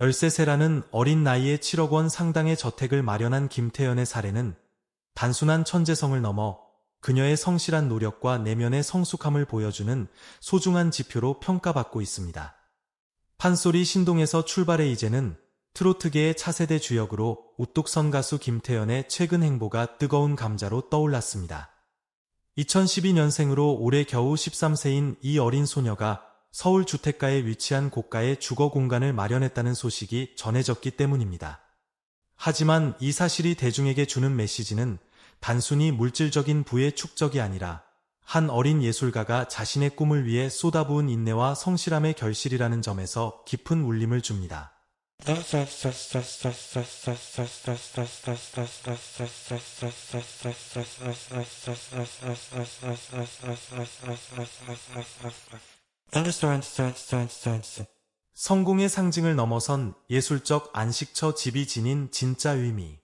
열세세라는 어린 나이에 7억 원 상당의 저택을 마련한 김태연의 사례는 단순한 천재성을 넘어 그녀의 성실한 노력과 내면의 성숙함을 보여주는 소중한 지표로 평가받고 있습니다. 판소리 신동에서 출발해 이제는 트로트계의 차세대 주역으로 우뚝선 가수 김태연의 최근 행보가 뜨거운 감자로 떠올랐습니다. 2012년생으로 올해 겨우 13세인 이 어린 소녀가 서울 주택가에 위치한 고가의 주거 공간을 마련했다는 소식이 전해졌기 때문입니다. 하지만 이 사실이 대중에게 주는 메시지는 단순히 물질적인 부의 축적이 아니라 한 어린 예술가가 자신의 꿈을 위해 쏟아부은 인내와 성실함의 결실이라는 점에서 깊은 울림을 줍니다. 성공의 상징을 넘어선 예술적 안식처 집이 지닌 진짜 의미.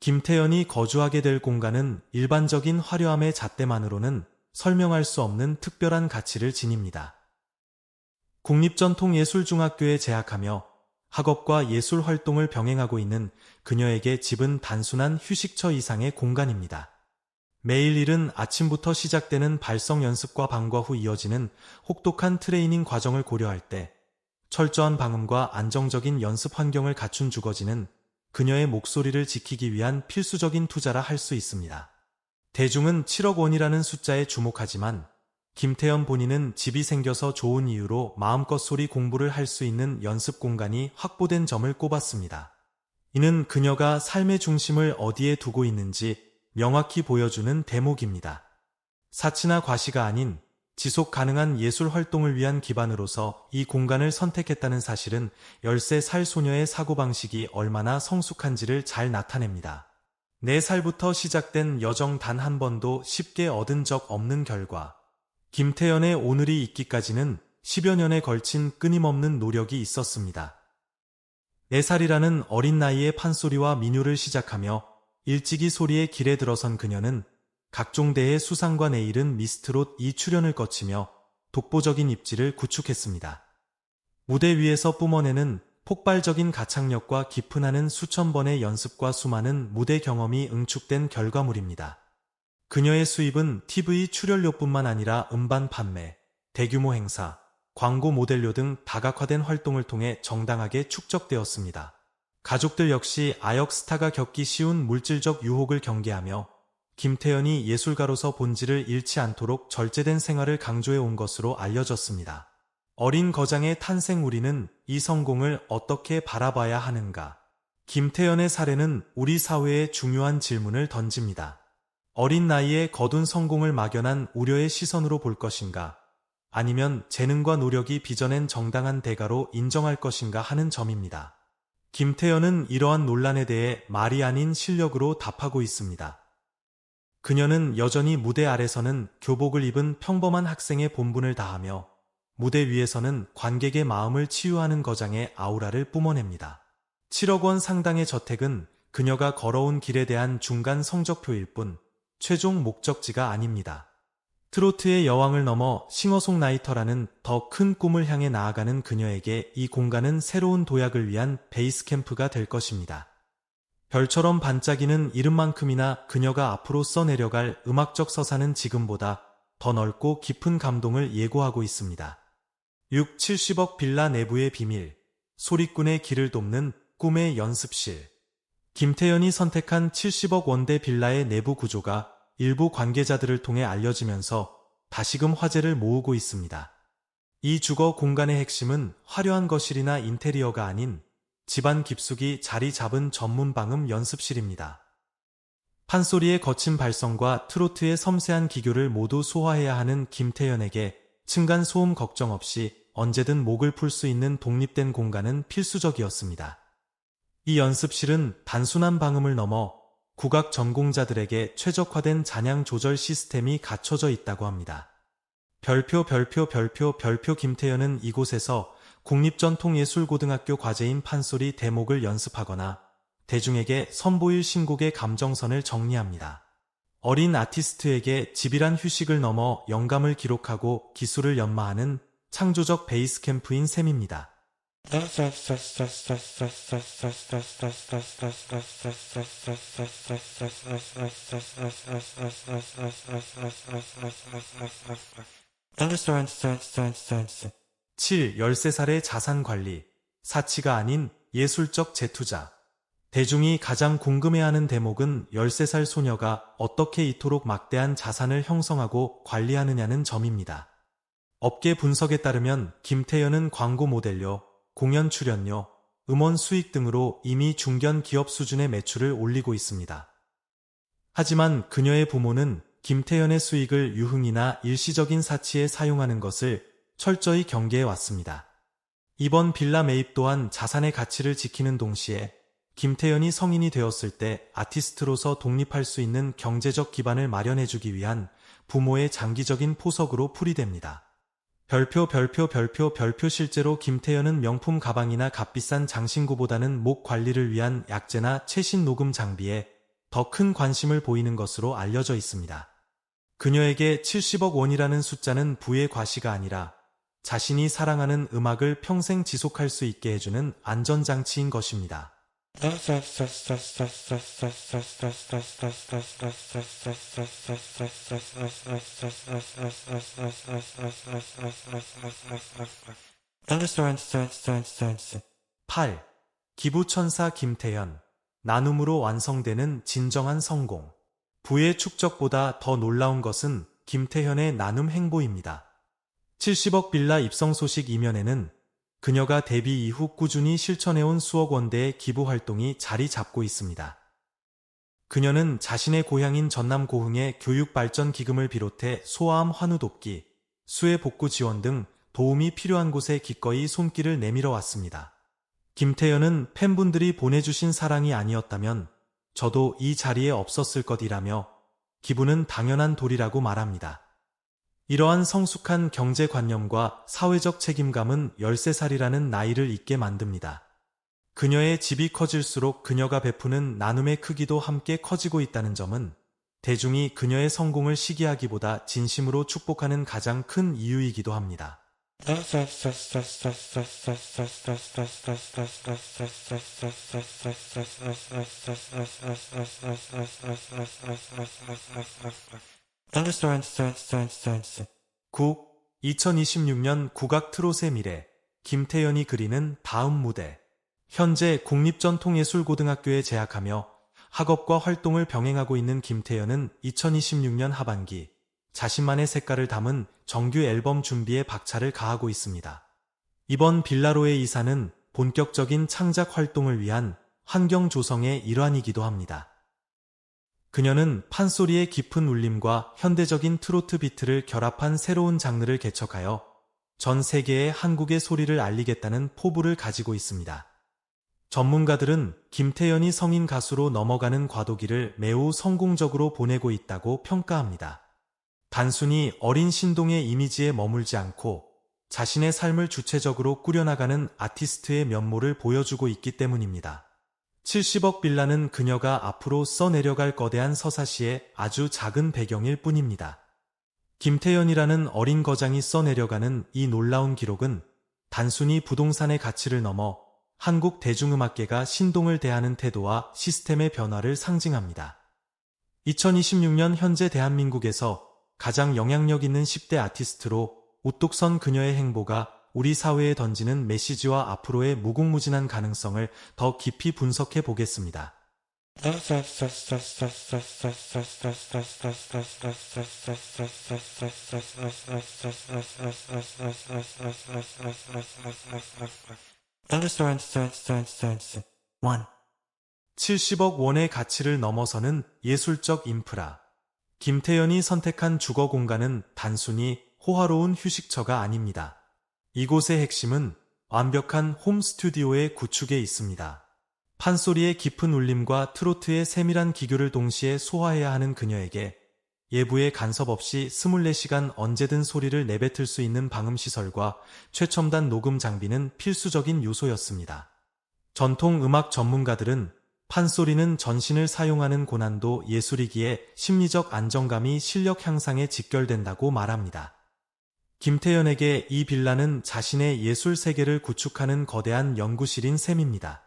김태연이 거주하게 될 공간은 일반적인 화려함의 잣대만으로는 설명할 수 없는 특별한 가치를 지닙니다. 국립전통예술중학교에 재학하며 학업과 예술 활동을 병행하고 있는 그녀에게 집은 단순한 휴식처 이상의 공간입니다. 매일 일은 아침부터 시작되는 발성 연습과 방과 후 이어지는 혹독한 트레이닝 과정을 고려할 때 철저한 방음과 안정적인 연습 환경을 갖춘 주거지는 그녀의 목소리를 지키기 위한 필수적인 투자라 할 수 있습니다. 대중은 7억 원이라는 숫자에 주목하지만 김태연 본인은 집이 생겨서 좋은 이유로 마음껏 소리 공부를 할 수 있는 연습 공간이 확보된 점을 꼽았습니다. 이는 그녀가 삶의 중심을 어디에 두고 있는지 명확히 보여주는 대목입니다. 사치나 과시가 아닌 지속 가능한 예술 활동을 위한 기반으로서 이 공간을 선택했다는 사실은 10세 소녀의 사고방식이 얼마나 성숙한지를 잘 나타냅니다. 4살부터 시작된 여정 단 한 번도 쉽게 얻은 적 없는 결과 김태연의 오늘이 있기까지는 10여 년에 걸친 끊임없는 노력이 있었습니다. 4살이라는 어린 나이에 판소리와 민요를 시작하며 일찍이 소리의 길에 들어선 그녀는 각종 대회 수상과 내일은 미스트롯 2 출연을 거치며 독보적인 입지를 구축했습니다. 무대 위에서 뿜어내는 폭발적인 가창력과 깊은 하는 수천 번의 연습과 수많은 무대 경험이 응축된 결과물입니다. 그녀의 수입은 TV 출연료뿐만 아니라 음반 판매, 대규모 행사, 광고 모델료 등 다각화된 활동을 통해 정당하게 축적되었습니다. 가족들 역시 아역 스타가 겪기 쉬운 물질적 유혹을 경계하며 김태연이 예술가로서 본질을 잃지 않도록 절제된 생활을 강조해 온 것으로 알려졌습니다. 어린 거장의 탄생 우리는 이 성공을 어떻게 바라봐야 하는가? 김태연의 사례는 우리 사회에 중요한 질문을 던집니다. 어린 나이에 거둔 성공을 막연한 우려의 시선으로 볼 것인가? 아니면 재능과 노력이 빚어낸 정당한 대가로 인정할 것인가 하는 점입니다. 김태연은 이러한 논란에 대해 말이 아닌 실력으로 답하고 있습니다. 그녀는 여전히 무대 아래서는 교복을 입은 평범한 학생의 본분을 다하며 무대 위에서는 관객의 마음을 치유하는 거장의 아우라를 뿜어냅니다. 7억 원 상당의 저택은 그녀가 걸어온 길에 대한 중간 성적표일 뿐 최종 목적지가 아닙니다. 트로트의 여왕을 넘어 싱어송라이터라는 더 큰 꿈을 향해 나아가는 그녀에게 이 공간은 새로운 도약을 위한 베이스 캠프가 될 것입니다. 별처럼 반짝이는 이름만큼이나 그녀가 앞으로 써내려갈 음악적 서사는 지금보다 더 넓고 깊은 감동을 예고하고 있습니다. 6, 70억 빌라 내부의 비밀, 소리꾼의 길을 돕는 꿈의 연습실. 김태연이 선택한 70억 원대 빌라의 내부 구조가 일부 관계자들을 통해 알려지면서 다시금 화제를 모으고 있습니다. 이 주거 공간의 핵심은 화려한 거실이나 인테리어가 아닌 집안 깊숙이 자리 잡은 전문 방음 연습실입니다. 판소리의 거친 발성과 트로트의 섬세한 기교를 모두 소화해야 하는 김태연에게 층간 소음 걱정 없이 언제든 목을 풀 수 있는 독립된 공간은 필수적이었습니다. 이 연습실은 단순한 방음을 넘어 국악 전공자들에게 최적화된 잔향 조절 시스템이 갖춰져 있다고 합니다. 별표 별표 별표 별표 김태현은 이곳에서 국립전통예술고등학교 과제인 판소리 대목을 연습하거나 대중에게 선보일 신곡의 감정선을 정리합니다. 어린 아티스트에게 집이란 휴식을 넘어 영감을 기록하고 기술을 연마하는 창조적 베이스 캠프인 셈입니다. 7. 13살의 자산 관리. 사치가 아닌 예술적 재투자. 대중이 가장 궁금해하는 대목은 13살 소녀가 어떻게 이토록 막대한 자산을 형성하고 관리하느냐는 점입니다. 업계 분석에 따르면 김태연은 광고 모델료, 공연 출연료, 음원 수익 등으로 이미 중견 기업 수준의 매출을 올리고 있습니다. 하지만 그녀의 부모는 김태연의 수익을 유흥이나 일시적인 사치에 사용하는 것을 철저히 경계해 왔습니다. 이번 빌라 매입 또한 자산의 가치를 지키는 동시에 김태연이 성인이 되었을 때 아티스트로서 독립할 수 있는 경제적 기반을 마련해주기 위한 부모의 장기적인 포석으로 풀이됩니다. 별표 별표 별표 별표 실제로 김태연은 명품 가방이나 값비싼 장신구보다는 목 관리를 위한 약재나 최신 녹음 장비에 더 큰 관심을 보이는 것으로 알려져 있습니다. 그녀에게 70억 원이라는 숫자는 부의 과시가 아니라 자신이 사랑하는 음악을 평생 지속할 수 있게 해주는 안전장치인 것입니다. (8) 기부천사 김태현. 나눔으로 완성되는 진정한 성공. 부의 축적보다 더 놀라운 것은 김태현의 나눔 행보입니다. 70억 빌라 입성 소식 이면에는 그녀가 데뷔 이후 꾸준히 실천해온 수억 원대의 기부 활동이 자리 잡고 있습니다. 그녀는 자신의 고향인 전남 고흥의 교육발전 기금을 비롯해 소아암 환우 돕기, 수해 복구 지원 등 도움이 필요한 곳에 기꺼이 손길을 내밀어 왔습니다. 김태연은 팬분들이 보내주신 사랑이 아니었다면 저도 이 자리에 없었을 것이라며 기부는 당연한 도리라고 말합니다. 이러한 성숙한 경제관념과 사회적 책임감은 13살이라는 나이를 잊게 만듭니다. 그녀의 집이 커질수록 그녀가 베푸는 나눔의 크기도 함께 커지고 있다는 점은 대중이 그녀의 성공을 시기하기보다 진심으로 축복하는 가장 큰 이유이기도 합니다. 구 2026년 국악 트롯의 미래 김태연이 그리는 다음 무대 현재 국립전통예술고등학교에 재학하며 학업과 활동을 병행하고 있는 김태연은 2026년 하반기 자신만의 색깔을 담은 정규 앨범 준비에 박차를 가하고 있습니다. 이번 빌라로의 이사는 본격적인 창작 활동을 위한 환경 조성의 일환이기도 합니다. 그녀는 판소리의 깊은 울림과 현대적인 트로트 비트를 결합한 새로운 장르를 개척하여 전 세계에 한국의 소리를 알리겠다는 포부를 가지고 있습니다. 전문가들은 김태연이 성인 가수로 넘어가는 과도기를 매우 성공적으로 보내고 있다고 평가합니다. 단순히 어린 신동의 이미지에 머물지 않고 자신의 삶을 주체적으로 꾸려나가는 아티스트의 면모를 보여주고 있기 때문입니다. 70억 빌라는 그녀가 앞으로 써내려갈 거대한 서사시의 아주 작은 배경일 뿐입니다. 김태연이라는 어린 거장이 써내려가는 이 놀라운 기록은 단순히 부동산의 가치를 넘어 한국 대중음악계가 신동을 대하는 태도와 시스템의 변화를 상징합니다. 2026년 현재 대한민국에서 가장 영향력 있는 10대 아티스트로 우뚝 선 그녀의 행보가 우리 사회에 던지는 메시지와 앞으로의 무궁무진한 가능성을 더 깊이 분석해 보겠습니다. 원 70억 원의 가치를 넘어서는 예술적 인프라. 김태연이 선택한 주거 공간은 단순히 호화로운 휴식처가 아닙니다. 이곳의 핵심은 완벽한 홈 스튜디오의 구축에 있습니다. 판소리의 깊은 울림과 트로트의 세밀한 기교를 동시에 소화해야 하는 그녀에게 예부의 간섭 없이 24시간 언제든 소리를 내뱉을 수 있는 방음시설과 최첨단 녹음 장비는 필수적인 요소였습니다. 전통 음악 전문가들은 판소리는 전신을 사용하는 고난도 예술이기에 심리적 안정감이 실력 향상에 직결된다고 말합니다. 김태연에게 이 빌라는 자신의 예술 세계를 구축하는 거대한 연구실인 셈입니다.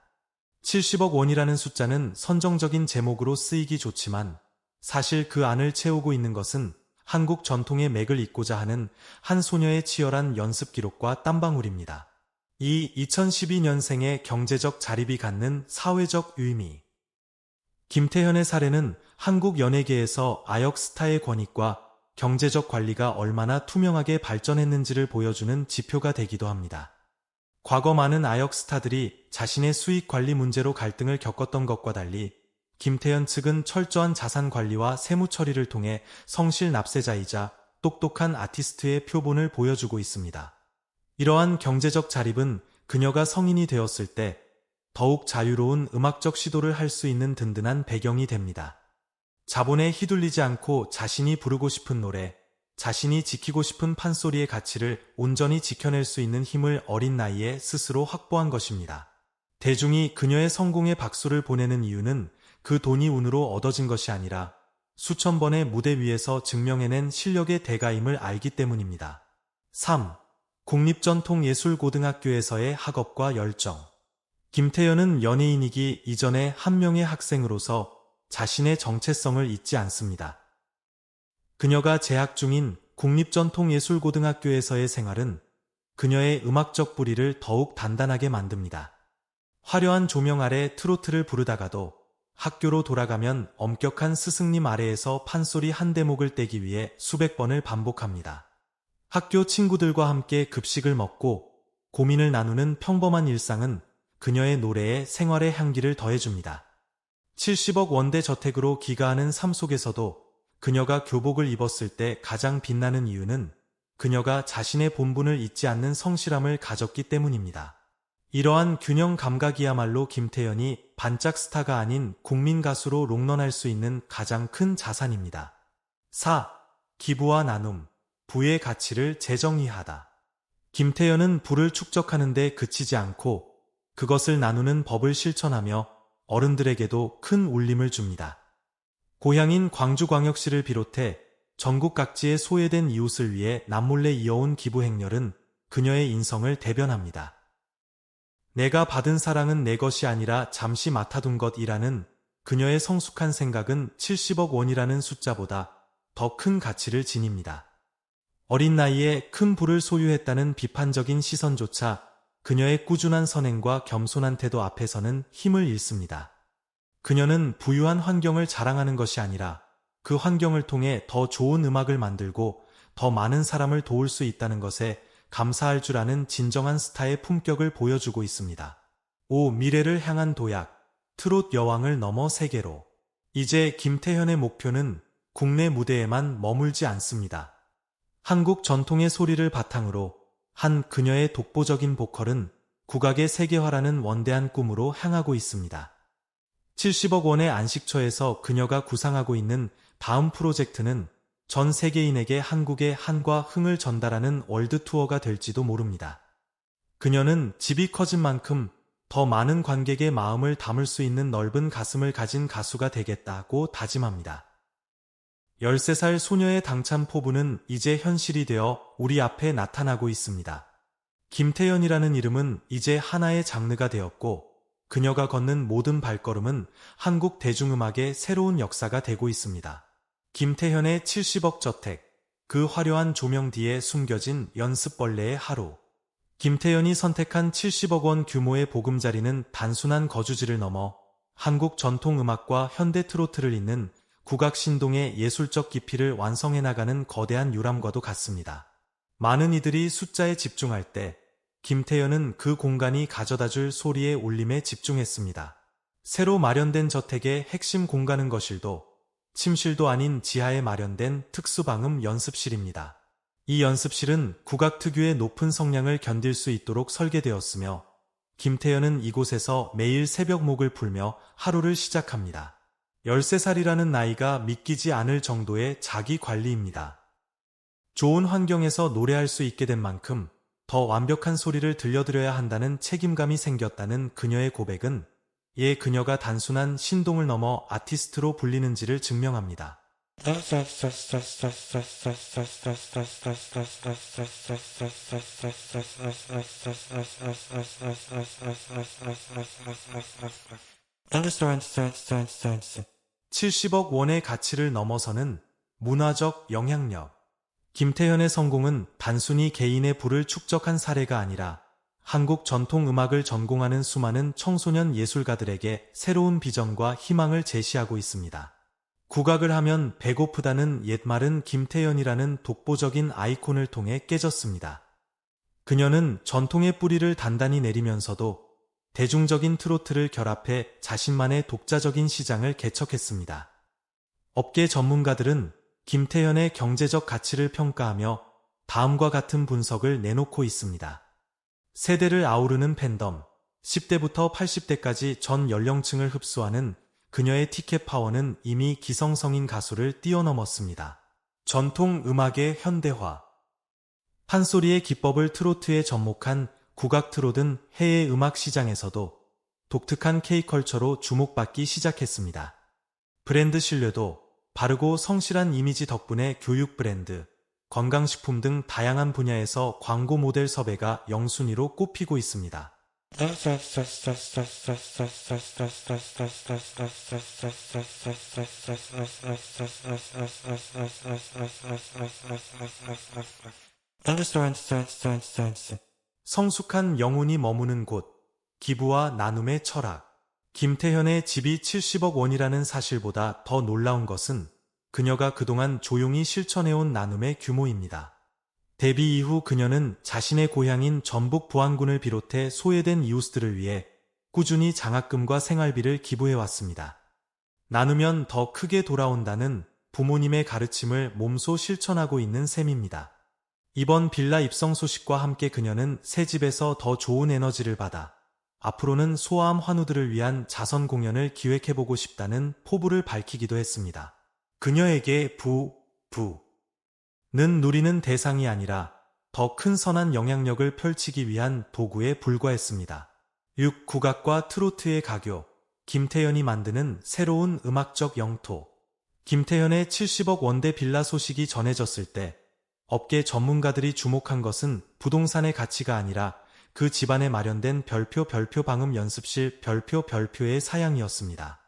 70억 원이라는 숫자는 선정적인 제목으로 쓰이기 좋지만 사실 그 안을 채우고 있는 것은 한국 전통의 맥을 잇고자 하는 한 소녀의 치열한 연습 기록과 땀방울입니다. 이 2012년생의 경제적 자립이 갖는 사회적 의미. 김태현의 사례는 한국 연예계에서 아역 스타의 권익과 경제적 관리가 얼마나 투명하게 발전했는지를 보여주는 지표가 되기도 합니다. 과거 많은 아역 스타들이 자신의 수익 관리 문제로 갈등을 겪었던 것과 달리 김태현 측은 철저한 자산 관리와 세무 처리를 통해 성실 납세자이자 똑똑한 아티스트의 표본을 보여주고 있습니다. 이러한 경제적 자립은 그녀가 성인이 되었을 때 더욱 자유로운 음악적 시도를 할 수 있는 든든한 배경이 됩니다. 자본에 휘둘리지 않고 자신이 부르고 싶은 노래, 자신이 지키고 싶은 판소리의 가치를 온전히 지켜낼 수 있는 힘을 어린 나이에 스스로 확보한 것입니다. 대중이 그녀의 성공에 박수를 보내는 이유는 그 돈이 운으로 얻어진 것이 아니라 수천 번의 무대 위에서 증명해낸 실력의 대가임을 알기 때문입니다. 3. 국립전통예술고등학교에서의 학업과 열정 김태연은 연예인이기 이전에 한 명의 학생으로서 자신의 정체성을 잊지 않습니다. 그녀가 재학 중인 국립전통예술고등학교에서의 생활은 그녀의 음악적 뿌리를 더욱 단단하게 만듭니다. 화려한 조명 아래 트로트를 부르다가도 학교로 돌아가면 엄격한 스승님 아래에서 판소리 한 대목을 떼기 위해 수백 번을 반복합니다. 학교 친구들과 함께 급식을 먹고 고민을 나누는 평범한 일상은 그녀의 노래에 생활의 향기를 더해줍니다. 70억 원대 저택으로 기가하는 삶 속에서도 그녀가 교복을 입었을 때 가장 빛나는 이유는 그녀가 자신의 본분을 잊지 않는 성실함을 가졌기 때문입니다. 이러한 균형 감각이야말로 김태연이 반짝 스타가 아닌 국민 가수로 롱런할 수 있는 가장 큰 자산입니다. 4. 기부와 나눔, 부의 가치를 재정의하다. 김태연은 부를 축적하는데 그치지 않고 그것을 나누는 법을 실천하며 어른들에게도 큰 울림을 줍니다. 고향인 광주광역시를 비롯해 전국 각지의 소외된 이웃을 위해 남몰래 이어온 기부 행렬은 그녀의 인성을 대변합니다. 내가 받은 사랑은 내 것이 아니라 잠시 맡아둔 것이라는 그녀의 성숙한 생각은 70억 원이라는 숫자보다 더 큰 가치를 지닙니다. 어린 나이에 큰 부를 소유했다는 비판적인 시선조차 그녀의 꾸준한 선행과 겸손한 태도 앞에서는 힘을 잃습니다. 그녀는 부유한 환경을 자랑하는 것이 아니라 그 환경을 통해 더 좋은 음악을 만들고 더 많은 사람을 도울 수 있다는 것에 감사할 줄 아는 진정한 스타의 품격을 보여주고 있습니다. 5. 미래를 향한 도약, 트롯 여왕을 넘어 세계로. 이제 김태현의 목표는 국내 무대에만 머물지 않습니다. 한국 전통의 소리를 바탕으로 한 그녀의 독보적인 보컬은 국악의 세계화라는 원대한 꿈으로 향하고 있습니다. 70억 원의 안식처에서 그녀가 구상하고 있는 다음 프로젝트는 전 세계인에게 한국의 한과 흥을 전달하는 월드 투어가 될지도 모릅니다. 그녀는 집이 커진 만큼 더 많은 관객의 마음을 담을 수 있는 넓은 가슴을 가진 가수가 되겠다고 다짐합니다. 13살 소녀의 당찬 포부는 이제 현실이 되어 우리 앞에 나타나고 있습니다. 김태연이라는 이름은 이제 하나의 장르가 되었고 그녀가 걷는 모든 발걸음은 한국 대중음악의 새로운 역사가 되고 있습니다. 김태현의 70억 저택, 그 화려한 조명 뒤에 숨겨진 연습벌레의 하루. 김태연이 선택한 70억 원 규모의 보금자리는 단순한 거주지를 넘어 한국 전통음악과 현대 트로트를 잇는 국악신동의 예술적 깊이를 완성해 나가는 거대한 유람과도 같습니다. 많은 이들이 숫자에 집중할 때 김태현은 그 공간이 가져다 줄 소리의 울림에 집중했습니다. 새로 마련된 저택의 핵심 공간은 거실도 침실도 아닌 지하에 마련된 특수방음 연습실입니다. 이 연습실은 국악 특유의 높은 성량을 견딜 수 있도록 설계되었으며 김태현은 이곳에서 매일 새벽목을 풀며 하루를 시작합니다. 13살이라는 나이가 믿기지 않을 정도의 자기 관리입니다. 좋은 환경에서 노래할 수 있게 된 만큼 더 완벽한 소리를 들려드려야 한다는 책임감이 생겼다는 그녀의 고백은 이에 그녀가 단순한 신동을 넘어 아티스트로 불리는지를 증명합니다. Understand, 70억 원의 가치를 넘어서는 문화적 영향력. 김태현의 성공은 단순히 개인의 부를 축적한 사례가 아니라 한국 전통 음악을 전공하는 수많은 청소년 예술가들에게 새로운 비전과 희망을 제시하고 있습니다. 국악을 하면 배고프다는 옛말은 김태현이라는 독보적인 아이콘을 통해 깨졌습니다. 그녀는 전통의 뿌리를 단단히 내리면서도 대중적인 트로트를 결합해 자신만의 독자적인 시장을 개척했습니다. 업계 전문가들은 김태현의 경제적 가치를 평가하며 다음과 같은 분석을 내놓고 있습니다. 세대를 아우르는 팬덤, 10대부터 80대까지 전 연령층을 흡수하는 그녀의 티켓 파워는 이미 기성성인 가수를 뛰어넘었습니다. 전통 음악의 현대화. 판소리의 기법을 트로트에 접목한 국악 트롯은 해외 음악 시장에서도 독특한 K컬처로 주목받기 시작했습니다. 브랜드 신뢰도 바르고 성실한 이미지 덕분에 교육 브랜드, 건강식품 등 다양한 분야에서 광고 모델 섭외가 영순위로 꼽히고 있습니다. 성숙한 영혼이 머무는 곳, 기부와 나눔의 철학. 김태현의 집이 70억 원이라는 사실보다 더 놀라운 것은 그녀가 그동안 조용히 실천해온 나눔의 규모입니다. 데뷔 이후 그녀는 자신의 고향인 전북 부안군을 비롯해 소외된 이웃들을 위해 꾸준히 장학금과 생활비를 기부해왔습니다. 나누면 더 크게 돌아온다는 부모님의 가르침을 몸소 실천하고 있는 셈입니다. 이번 빌라 입성 소식과 함께 그녀는 새 집에서 더 좋은 에너지를 받아 앞으로는 소아암 환우들을 위한 자선 공연을 기획해보고 싶다는 포부를 밝히기도 했습니다. 그녀에게 부, 부, 는 누리는 대상이 아니라 더 큰 선한 영향력을 펼치기 위한 도구에 불과했습니다. 6. 국악과 트로트의 가교 김태현이 만드는 새로운 음악적 영토 김태현의 70억 원대 빌라 소식이 전해졌을 때 업계 전문가들이 주목한 것은 부동산의 가치가 아니라 그 집안에 마련된 별표 별표 방음 연습실 별표 별표의 사양이었습니다.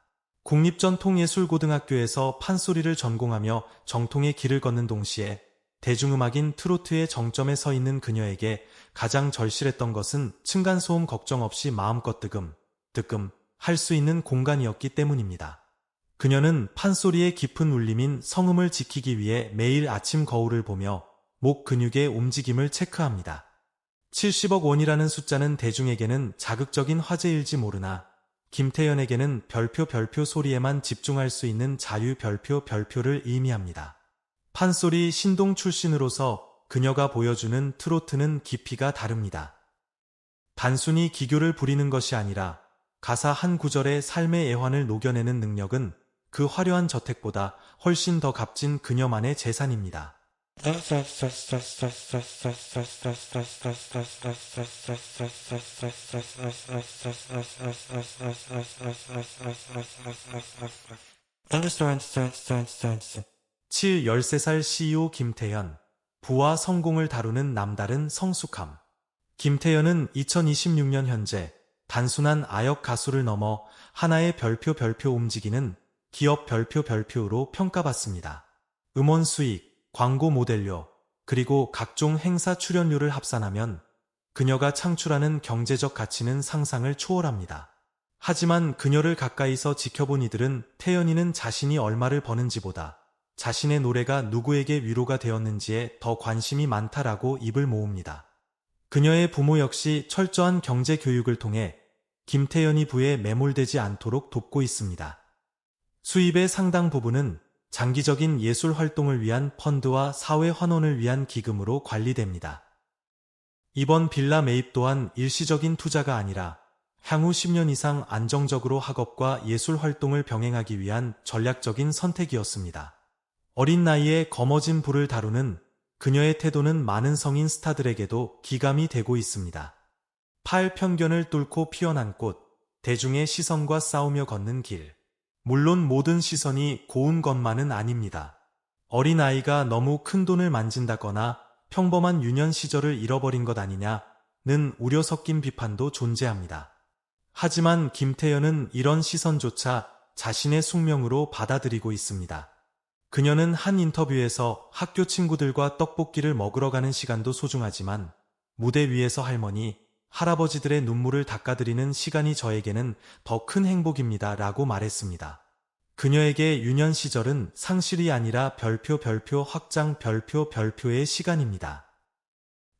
국립전통예술고등학교에서 판소리를 전공하며 정통의 길을 걷는 동시에 대중음악인 트로트의 정점에 서 있는 그녀에게 가장 절실했던 것은 층간소음 걱정 없이 마음껏 뜨금, 뜨끔 할 수 있는 공간이었기 때문입니다. 그녀는 판소리의 깊은 울림인 성음을 지키기 위해 매일 아침 거울을 보며 목 근육의 움직임을 체크합니다. 70억 원이라는 숫자는 대중에게는 자극적인 화제일지 모르나 김태연에게는 별표 별표 소리에만 집중할 수 있는 자유 별표 별표를 의미합니다. 판소리 신동 출신으로서 그녀가 보여주는 트로트는 깊이가 다릅니다. 단순히 기교를 부리는 것이 아니라 가사 한 구절의 삶의 애환을 녹여내는 능력은 그 화려한 저택보다 훨씬 더 값진 그녀만의 재산입니다. Understand, stand, stand, stand. 7. 13살 CEO 김태현 부와 성공을 다루는 남다른 성숙함 김태현은 2026년 현재 단순한 아역 가수를 넘어 하나의 별표 별표 움직이는 기업 별표 별표로 평가받습니다. 음원 수익, 광고 모델료, 그리고 각종 행사 출연료를 합산하면 그녀가 창출하는 경제적 가치는 상상을 초월합니다. 하지만 그녀를 가까이서 지켜본 이들은 태연이는 자신이 얼마를 버는지보다 자신의 노래가 누구에게 위로가 되었는지에 더 관심이 많다라고 입을 모읍니다. 그녀의 부모 역시 철저한 경제 교육을 통해 김태연이 부에 매몰되지 않도록 돕고 있습니다. 수입의 상당 부분은 장기적인 예술 활동을 위한 펀드와 사회 환원을 위한 기금으로 관리됩니다. 이번 빌라 매입 또한 일시적인 투자가 아니라 향후 10년 이상 안정적으로 학업과 예술 활동을 병행하기 위한 전략적인 선택이었습니다. 어린 나이에 거머진 불을 다루는 그녀의 태도는 많은 성인 스타들에게도 기감이 되고 있습니다. 팔 편견을 뚫고 피어난 꽃, 대중의 시선과 싸우며 걷는 길. 물론 모든 시선이 고운 것만은 아닙니다. 어린아이가 너무 큰 돈을 만진다거나 평범한 유년 시절을 잃어버린 것 아니냐는 우려 섞인 비판도 존재합니다. 하지만 김태현은 이런 시선조차 자신의 숙명으로 받아들이고 있습니다. 그녀는 한 인터뷰에서 학교 친구들과 떡볶이를 먹으러 가는 시간도 소중하지만 무대 위에서 할머니, 할아버지들의 눈물을 닦아드리는 시간이 저에게는 더 큰 행복입니다. 라고 말했습니다. 그녀에게 유년 시절은 상실이 아니라 별표 별표 확장 별표 별표의 시간입니다.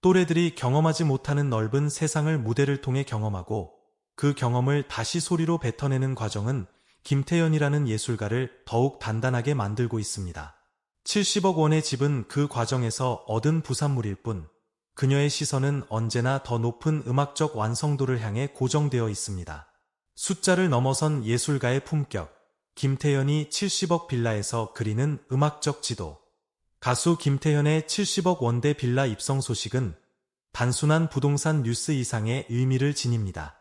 또래들이 경험하지 못하는 넓은 세상을 무대를 통해 경험하고 그 경험을 다시 소리로 뱉어내는 과정은 김태연이라는 예술가를 더욱 단단하게 만들고 있습니다. 70억 원의 집은 그 과정에서 얻은 부산물일 뿐 그녀의 시선은 언제나 더 높은 음악적 완성도를 향해 고정되어 있습니다. 숫자를 넘어선 예술가의 품격, 김태현이 70억 빌라에서 그리는 음악적 지도. 가수 김태현의 70억 원대 빌라 입성 소식은 단순한 부동산 뉴스 이상의 의미를 지닙니다.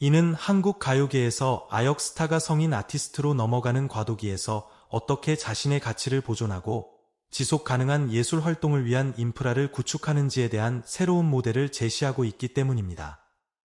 이는 한국 가요계에서 아역 스타가 성인 아티스트로 넘어가는 과도기에서 어떻게 자신의 가치를 보존하고 지속 가능한 예술 활동을 위한 인프라를 구축하는지에 대한 새로운 모델을 제시하고 있기 때문입니다.